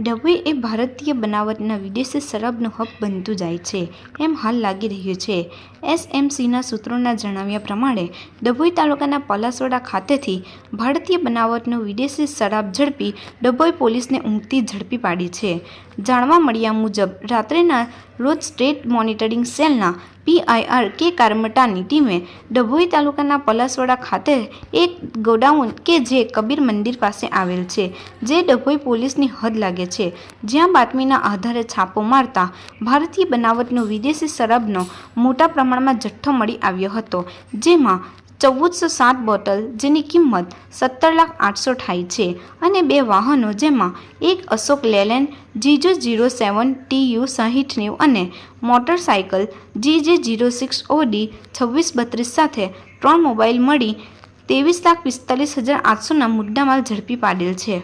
ડભોઈ એ ભારતીય બનાવટના વિદેશી શરાબનો હબ બનતું જાય છે એમ હાલ લાગી રહ્યું છે. એસએમસીના સૂત્રોના જણાવ્યા પ્રમાણે, ડભોઈ તાલુકાના પલાસોડા ખાતેથી ભારતીય બનાવટનો વિદેશી શરાબ ઝડપી ડભોઈ પોલીસને ઊંઘતી ઝડપી પાડી છે. જાણવા મળ્યા મુજબ, રાત્રેના રોજ સ્ટેટ મોનિટરિંગ સેલના પીઆઈઆર કે કારમટાની ટીમે ડભોઈ તાલુકાના પલાસવાડા ખાતે એક ગોડાઉન કે જે કબીર મંદિર પાસે આવેલ છે, જે ડભોઈ પોલીસની હદ લાગે છે. જ્યાં બાતમીના આધારે છાપો મારતા ભારતીય બનાવટનો વિદેશી શરાબનો મોટા પ્રમાણમાં જથ્થો મળી આવ્યો હતો, જેમાં ચૌદસો સાત બોટલ, જેની કિંમત સત્તર લાખ આઠસો થાય છે, અને બે વાહનો જેમાં એક Ashok Leyland, GJ zero seven, TU સાહીઠ અને motorcycle, GJ zero six OD, છવ્વીસ બત્રીસ સાથે ત્રણ મોબાઈલ મળી ત્રેવીસ લાખ પિસ્તાલીસ હજાર આઠસોના મુદ્દામાલ ઝડપી પાડેલ છે.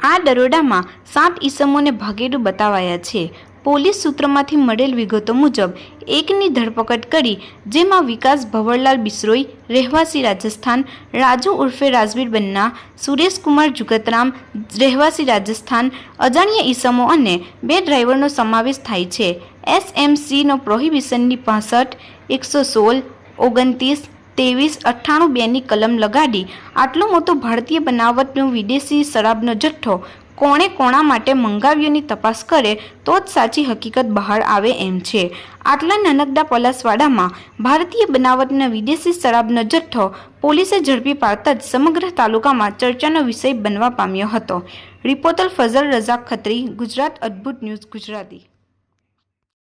આ દરોડામાં સાત ઈસમોને ભાગેડું બતાવાયા છે. પોલીસ સૂત્રોમાંથી મળેલ વિગતો મુજબ, એકની ધરપકડ કરી, જેમાં વિકાસ ભવરલાલ બિસરોઈ રહેવાસી રાજસ્થાન, રાજુ ઉર્ફે રાજવીર બન્ના, સુરેશકુમાર જુગતરામ, રહેવાસી રાજસ્થાન, અજાણ્યા ઈસમો અને બે ડ્રાઈવરનો સમાવેશ થાય છે. એસએમસીનો પ્રોહિબિશનની પાસઠ, એકસો સોળ, ઓગણત્રીસ, ત્રેવીસ, અઠ્ઠાણું બેની કલમ લગાડી, આટલો મોટો ભારતીય બનાવટનો વિદેશી શરાબનો જથ્થો કોણે કોણા માટે મંગાવ્યોની તપાસ કરે તો જ સાચી હકીકત બહાર આવે એમ છે. આટલા નાનકડા પલાસવાડામાં ભારતીય બનાવટના વિદેશી શરાબનો જથ્થો પોલીસે ઝડપી પાડતા જ સમગ્ર તાલુકામાં ચર્ચાનો વિષય બનવા પામ્યો હતો. Reporter Fazal Razak Khatri, Gujarat Adbhut news Gujarati.